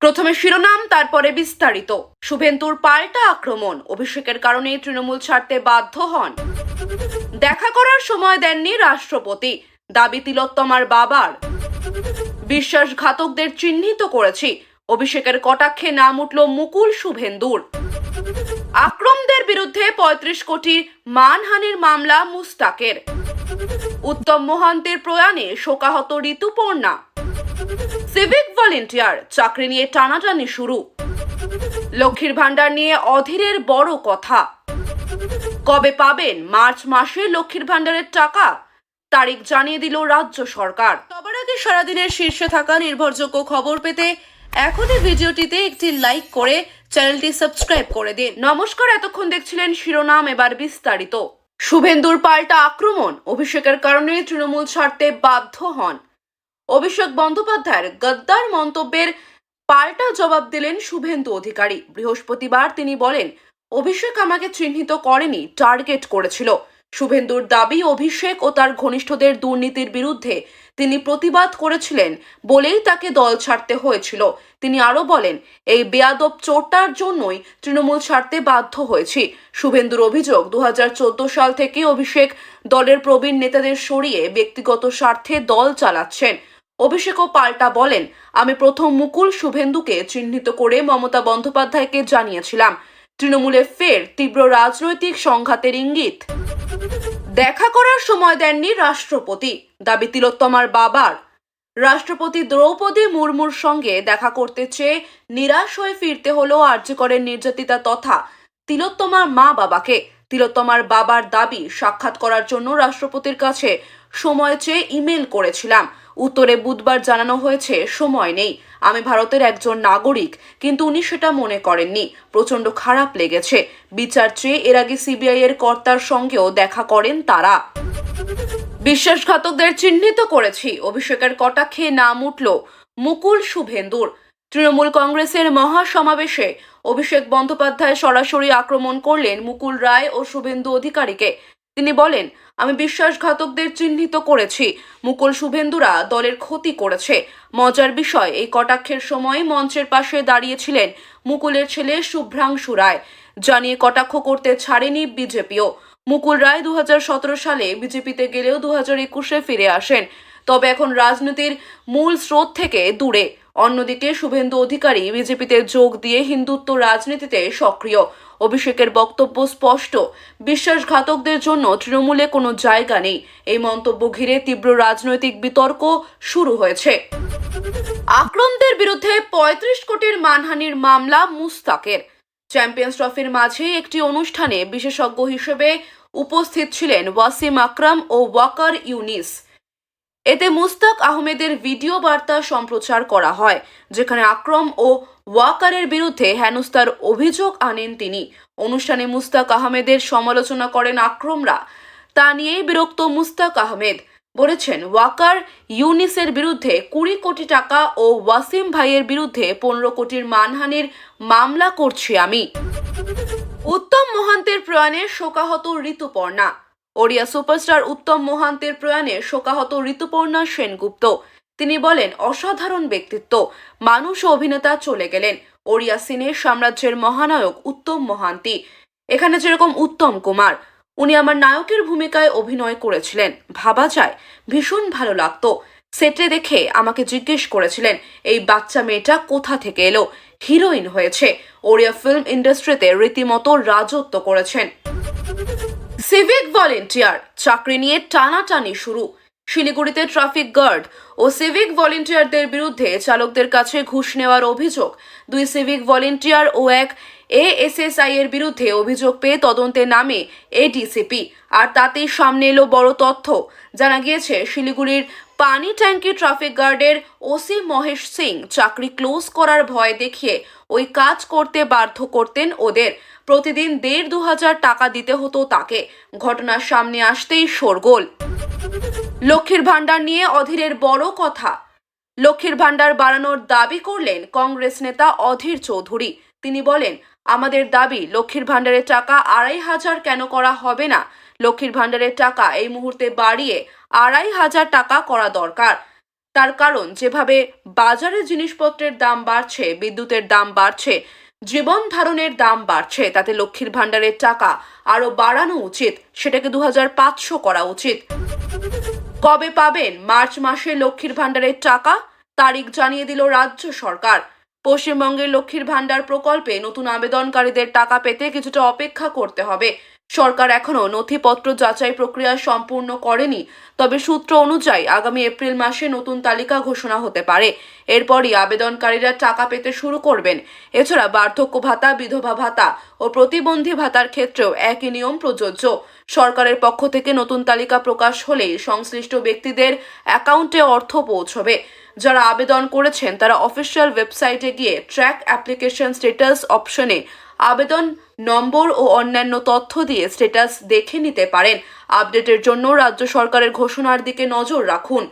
প্রথমে শিরোনাম, তারপরে বিস্তারিত। শুভেন্দুর পাল্টা আক্রমণ, অভিষেকের কারণে তৃণমূল ছাড়তে বাধ্য হন। দেখা করার সময় দেননি রাষ্ট্রপতি, দাবি তিলোত্তমার বাবার। বিশ্বাসঘাতকদের চিহ্নিত করেছি, অভিষেকের কটাক্ষে নাম উঠল মুকুল শুভেন্দুর। আক্রমদের বিরুদ্ধে পঁয়ত্রিশ কোটি মানহানির মামলা মুস্তাকের। উত্তম মোহান্তের প্রয়াণে শোকাহত ঋতুপর্ণা। সিভিক ভলেন্টিয়ার চাকরি নিয়ে টানাটানি শুরু। লক্ষ্মীর ভাণ্ডার নিয়ে অধীরের বড় কথা। কবে পাবেন? মার্চ মাসে লক্ষ্মীর ভাণ্ডারের টাকা? তারিখ জানিয়ে দিল রাজ্য সরকার। সবার আগে সারাদিনের শীর্ষে থাকা নির্ভরযোগ্য খবর পেতে এখনই ভিডিওটিতে একটি লাইক করে চ্যানেলটি সাবস্ক্রাইব করে দিন। নমস্কার এতক্ষণ দেখছিলেন শিরোনাম এবার বিস্তারিত। শুভেন্দুর পাল্টা আক্রমণ অভিষেকের কারণে তৃণমূল ছাড়তে বাধ্য হন। অভিষেক বন্দ্যোপাধ্যায়ের গদ্দার মন্তব্যের পাল্টা জবাব দিলেন শুভেন্দু অধিকারী। বৃহস্পতিবার তিনি বলেন, অভিষেক আমাকে চিহ্নিত করেনি, টার্গেট করেছিল। শুভেন্দুর দাবি অভিষেক ও তার ঘনিষ্ঠদের দুর্নীতির বিরুদ্ধে তিনি প্রতিবাদ করেছিলেন বলেই তাকে দল ছাড়তে হয়েছিল। তিনি আরও বলেন, এই বেয়াদব চোরটার জন্যই তৃণমূল ছাড়তে বাধ্য হয়েছি। শুভেন্দুর অভিযোগ দু হাজার চোদ্দ সাল থেকে অভিষেক দলের প্রবীণ নেতাদের সরিয়ে ব্যক্তিগত স্বার্থে দল চালাচ্ছেন। অভিষেকও পাল্টা বলেন, আমি প্রথম মুকুল শুভেন্দুকে চিহ্নিত করে মমতা বন্দ্যোপাধ্যায়কে জানিয়েছিলাম। তৃণমূলে ফের তীব্র রাজনৈতিক সংঘাতের ইঙ্গিত। দেখা করার সময় দেননি রাষ্ট্রপতি। দাবি তিলোত্তমার বাবার। রাষ্ট্রপতি দ্রৌপদী মুর্মুর সঙ্গে দেখা করতে চেয়ে নিরাশ হয়ে ফিরতে হলো আর্যকরের নির্যাতিতা তথা তিলোত্তমার মা বাবাকে তিলোত্তমার বাবার দাবি সাক্ষাৎ করার জন্য রাষ্ট্রপতির কাছে সময় চেয়ে ইমেল করেছিলাম। উত্তরে বুধবার জানানো হয়েছে, সময় নেই। আমি ভারতের একজন নাগরিক, কিন্তু উনি সেটা মনে করেননি। প্রচণ্ড খারাপ লেগেছে। বিচার চেয়ে এর আগে সিবিআই এর কর্তার সঙ্গেও দেখা করেন তারা। বিশ্বাসঘাতকদের চিহ্নিত করেছি। অভিষেকের কটাক্ষে নাম উঠল, মুকুল শুভেন্দুর। তৃণমূল কংগ্রেসের মহাসমাবেশে অভিষেক বন্দ্যোপাধ্যায় সরাসরি আক্রমণ করলেন মুকুল রায় ও শুভেন্দু অধিকারীকে। তিনি বলেন, আমি বিশ্বাসঘাতকদের চিহ্নিত করেছি। মুকুল শুভেন্দুরা দলের ক্ষতি করেছে। মজার বিষয়, এই কটাক্ষের সময় মঞ্চের পাশে দাঁড়িয়েছিলেন মুকুলের ছেলে শুভ্রাংশু রায়। জানিয়ে কটাক্ষ করতে ছাড়েনি বিজেপিও। মুকুল রায় দু হাজার সতেরো সালে বিজেপিতে গেলেও দু একুশে ফিরে আসেন। তবে এখন রাজনীতির মূল স্রোত থেকে দূরে। অন্যদিকে শুভেন্দু অধিকারী বিজেপিতে যোগ দিয়ে হিন্দুত্ব রাজনীতিতে সক্রিয়। অভিষেকের বক্তব্য স্পষ্ট। বিশ্বাসঘাতকদের জন্য তৃণমূলে কোনো জায়গা নেই। এই মন্তব্য ঘিরে তীব্র রাজনৈতিক বিতর্ক শুরু হয়েছে। আক্রমদের বিরুদ্ধে পঁয়ত্রিশ কোটির মানহানির মামলা মুস্তাকের। চ্যাম্পিয়ন্স ট্রফির মাঝে একটি অনুষ্ঠানে বিশেষজ্ঞ হিসেবে উপস্থিত ছিলেন ওয়াসিম আকরাম ও ওয়াকার ইউনিস। এতে মুস্তাক আহমেদের ভিডিও বার্তা সম্প্রচার করা হয়, যেখানে আক্রম ও ওয়াকারের বিরুদ্ধে হেনস্তার অভিযোগ আনেন তিনি। অনুষ্ঠানে মুস্তাক আহমেদের সমালোচনা করেন আক্রমরা। তা নিয়েই বিরক্ত মুস্তাক আহমেদ। বলেছেন, ওয়াকার ইউনিসের বিরুদ্ধে কুড়ি কোটি টাকা ও ওয়াসিম ভাইয়ের বিরুদ্ধে পনেরো কোটির মানহানির মামলা করছি আমি। উত্তম মহান্তের প্রয়াণে শোকাহত ঋতুপর্ণা। ওড়িয়া সুপারস্টার উত্তম মোহান্তের প্রয়াণে শোকাহত ঋতুপর্ণা সেনগুপ্ত। তিনি বলেন, অসাধারণ ব্যক্তিত্ব। মানুষ ও অভিনেতা চলে গেলেন। ওড়িয়া সিনে সাম্রাজ্যের মহানায়ক উত্তম মহান্তি। এখানে যেরকম উত্তম কুমার, উনি আমার নায়কের ভূমিকায় অভিনয় করেছিলেন। ভাবা যায়, ভীষণ ভালো লাগতো। সেটে দেখে আমাকে জিজ্ঞেস করেছিলেন, এই বাচ্চা মেয়েটা কোথা থেকে এলো? হিরোইন হয়েছে। ওড়িয়া ফিল্ম ইন্ডাস্ট্রিতে রীতিমতো রাজত্ব করেছেন। সিভিক ভলেন্টিয়ার চাকরি নিয়ে টানাটানি শুরু। শিলিগুড়িতে ট্রাফিক গার্ড ও সিভিক ভলেন্টিয়ারদের বিরুদ্ধে চালকদের কাছে ঘুষ নেওয়ার অভিযোগ। দুই সিভিক ভলেন্টিয়ার ও এক এএসএসআই এর বিরুদ্ধে অভিযোগ পেয়ে তদন্তে নামে এডিসিপি। আর তাতেই সামনে এলো বড় তথ্য। জানা গিয়েছে, শিলিগুড়ির পানি ট্যাঙ্কি ট্রাফিক গার্ডের ওসি মহেশ সিং চাকরি ক্লোজ করার ভয় দেখিয়ে ওই কাজ করতে বাধ্য করতেন ওদের। প্রতিদিন দেড় দু হাজার টাকা দিতে হতো তাকে। ঘটনার সামনে আসতেই শোরগোল। লক্ষ্মীর ভাণ্ডার নিয়ে অধীরের বড় কথা। লক্ষ্মীর ভাণ্ডার বাড়ানোর দাবি করলেন কংগ্রেস নেতা অধীর চৌধুরী। তিনি বলেন আমাদের দাবি, লক্ষ্মীর ভাণ্ডারের টাকা আড়াই হাজার কেন করা হবে না? লক্ষ্মীর ভাণ্ডারের টাকা এই মুহূর্তে বাড়িয়ে আড়াই হাজার টাকা করা দরকার। তার কারণ, যেভাবে বাজারে জিনিসপত্রের দাম বাড়ছে, বিদ্যুতের দাম বাড়ছে, জীবন ধারণের দাম বাড়ছে, তাতে লক্ষ্মীর ভাণ্ডারের টাকা আরও বাড়ানো উচিত, সেটাকে দু হাজার পাঁচশো করা উচিত। কবে পাবেন? মার্চ মাসে লক্ষ্মীর ভাণ্ডারের টাকা? তারিখ জানিয়ে দিল রাজ্য সরকার। পশ্চিমবঙ্গের লক্ষ্মীর ভাণ্ডার প্রকল্পে নতুন আবেদনকারীদের টাকা পেতে কিছুটা অপেক্ষা করতে হবে। সরকার এখনও নথিপত্র যাচাই প্রক্রিয়া সম্পূর্ণ করেনি, তবে সূত্র অনুযায়ী আগামী এপ্রিল মাসে নতুন তালিকা ঘোষণা হতে পারে। এরপরই আবেদনকারীরা টাকা পেতে শুরু করবেন। এছাড়া বার্ধক্য ভাতা, বিধবা ভাতা ও প্রতিবন্ধী ভাতার ক্ষেত্রেও একই নিয়ম প্রযোজ্য। সরকারের পক্ষ থেকে নতুন তালিকা প্রকাশ হলেই সংশ্লিষ্ট ব্যক্তিদের অ্যাকাউন্টে অর্থ পৌঁছবে। যারা আবেদন করেছেন, তারা অফিসিয়াল ওয়েবসাইটে গিয়ে ট্র্যাক অ্যাপ্লিকেশন স্টেটাস অপশনে আবেদন নম্বর ও অন্যান্য তথ্য দিয়ে স্টেটাস দেখে নিতে পারেন। আপডেটের জন্য রাজ্য সরকারের ঘোষণার দিকে নজর রাখুন।